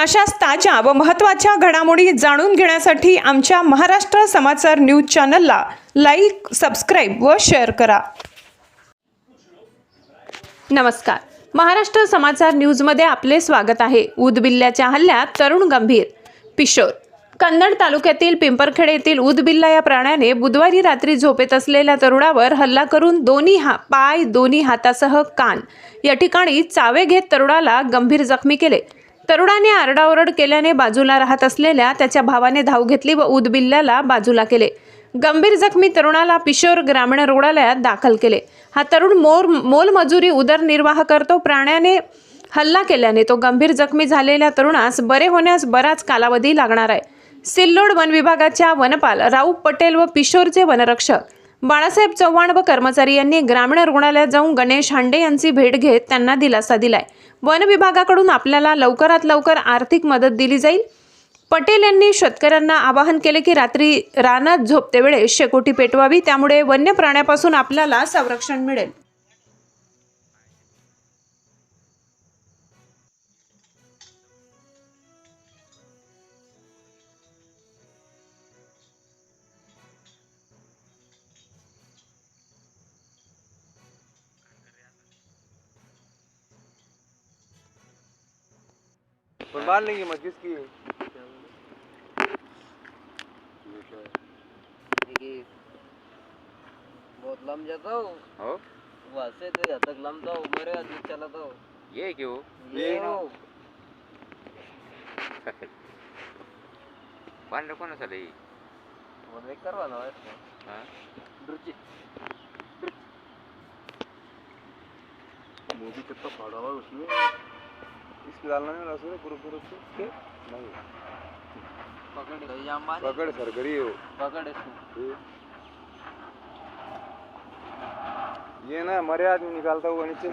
अशाच ताज्या व महत्त्वाच्या घडामोडी जाणून घेण्यासाठी आमच्या महाराष्ट्र समाचार न्यूज चॅनलला लाईक सबस्क्राईब व शेअर करा. नमस्कार. महाराष्ट्र समाचार न्यूजमध्ये आपले स्वागत आहे. उदबिल्ल्याच्या हल्ल्यात तरुण गंभीर. पिशोर. कन्नड तालुक्यातील पिंपरखेड येथील उदबिल्ला या प्राण्याने बुधवारी रात्री झोपेत असलेल्या तरुणावर हल्ला करून दोन्ही हा पाय दोन्ही हातासह कान. या ठिकाणी चावे घेत तरुणाला गंभीर जखमी केले. तरुणाने आरडाओरड केल्याने बाजूला राहत असलेल्या त्याच्या भावाने धाव घेतली व उदबिल्ल्याला बाजूला केले. गंभीर जखमी तरुणाला पिशोर ग्रामीण रुग्णालयात दाखल केले. हा तरुण मोर मोलमजुरी उदरनिर्वाह करतो. प्राण्याने हल्ला केल्याने तो गंभीर जखमी झालेल्या तरुणास बरे होण्यास बराच कालावधी लागणार आहे. सिल्लोड वन विभागाच्या वनपाल राऊत पटेल व पिशोरचे वनरक्षक बाळासाहेब चव्हाण व कर्मचारी यांनी ग्रामीण रुग्णालयात जाऊन गणेश हांडे यांची भेट घेत त्यांना दिलासा दिलाय. वन विभागाकडून आपल्याला लवकरात लवकर आर्थिक मदत दिली जाईल. पटेल यांनी शेतकऱ्यांना आवाहन केले की रात्री रानात झोपते वेळेस शेकोटी पेटवावी त्यामुळे वन्य प्राण्यापासून आपल्याला संरक्षण मिळेल. पर मार लेंगे मत किसकी है? देखिए बहुत लम जाता हूँ। हो? वहाँ से तो यहाँ तक लमता हूँ मेरे आदमी चलाता हूँ। ये क्यों ये हो। पांढरं कोण असं लई वो देख करवाना है इसको। हा? ड्रुची मूवी कितना फाड़ा हुआ है उसमें इसमें डालना नहीं रसोई ग्रुप ग्रुप के नहीं। पकड़ मानी पकड़ सरगरी है वो। पकड़ इसको ये- ये ना मरे आदमी निकालता हुआ नीचे